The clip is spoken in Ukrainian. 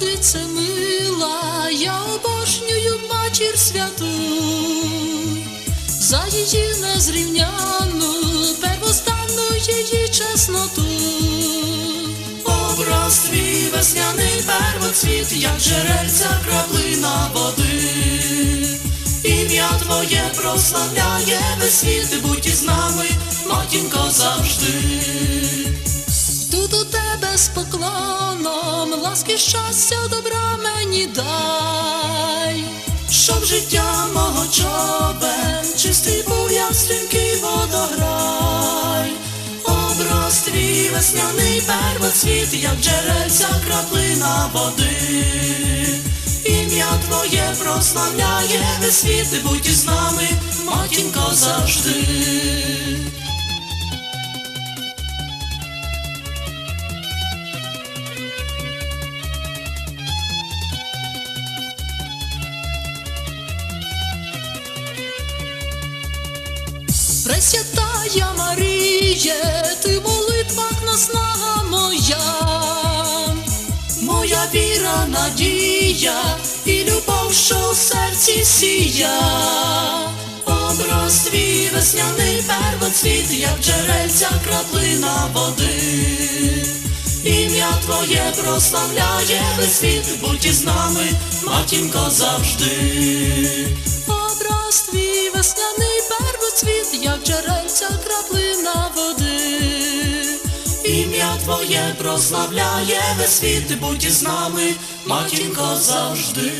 Богородице мила, я обожнюю матір святу, за її незрівняну, первостанну її чесноту. Образ твій весняний первоцвіт, як джерельця краплина води. Ім'я Твоє прославляє весь світ, будь із нами, матінко, завжди. З поклоном, ласки, щастя, добра мені дай, щоб життя мого човен, чистий був, як стрімкий водограй. Образ твій весняний первоцвіт, як джерельця краплина води. Ім'я Твоє прославляє весь світ, будь із нами, матінко, завжди. Пресвятая Маріє, ти в молитвах моя, моя віра, надія і любов, що в серці сія, образ твій весняний первоцвіт, як джерельця краплина води. Ім'я Твоє прославляє весь світ, будь із нами, матінко, завжди. Твоє прославляє весь світ, будь із нами, матінко, завжди.